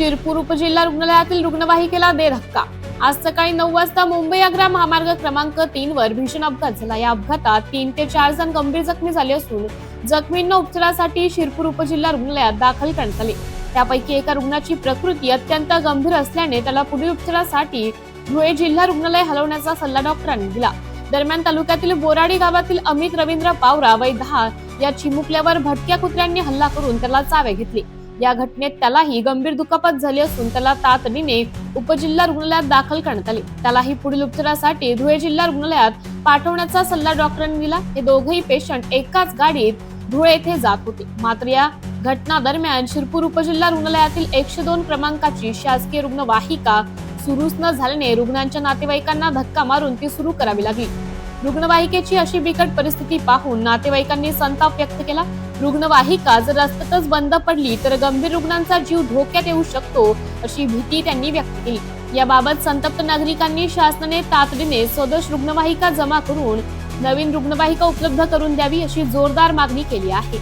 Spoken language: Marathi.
शिरपूर उपजिल्हा रुग्णालयातील रुग्णवाहिकेला दे धक्का आज सकाळी नऊ वाजता मुंबई आग्रा महामार्ग क्रमांक तीन वर भीषण अपघात झाला. या अपघातात तीन ते चार जण गंभीर जखमी झाले असून जखमींना उपचारासाठी शिरपूर उपजिल्हा रुग्णालयात दाखल करण्यात आले. त्यापैकी एका रुग्णाची प्रकृती अत्यंत गंभीर असल्याने त्याला पुढील उपचारासाठी धुळे जिल्हा रुग्णालय हलवण्याचा सल्ला डॉक्टरांनी दिला. दरम्यान तालुक्यातील बोराडी गावातील अमित रवींद्र पावरा वय दहा या चिमुकल्यावर भटक्या कुत्र्यांनी हल्ला करून त्याला चावे घेतली. या घटनेत त्यालाही गंभीर दुखापत झाली असून त्याला तातडीने उपजिल्हा रुग्णालयात दाखल करण्यात आले. त्यालाही पुढील उपचारासाठी धुळे जिल्हा रुग्णालयात पाठवण्याचा सल्ला डॉक्टरांनी दिला. हे दोघही पेशंट एकाच गाडीत धुळे येथे जात होते. मात्र या घटना दरम्यान शिरपूर उपजिल्हा रुग्णालयातील एकशे दोन क्रमांकाची शासकीय रुग्णवाहिका सुरूच न झाल्याने रुग्णांच्या नातेवाईकांना धक्का मारून ती सुरू करावी लागली. रुग्णवाहिकेची अशी बिकट परिस्थिती पाहून नातेवाईकांनी संताप व्यक्त केला. रुग्णवाहिका जर रस्त्यातच बंद पडली तर गंभीर रुग्णांचा जीव धोक्यात येऊ शकतो अशी भीती त्यांनी व्यक्त केली. याबाबत संतप्त नागरिकांनी शासनाने तातडीने स्वदेश रुग्णवाहिका जमा करून नवीन रुग्णवाहिका उपलब्ध करून द्यावी अशी जोरदार मागणी केली आहे.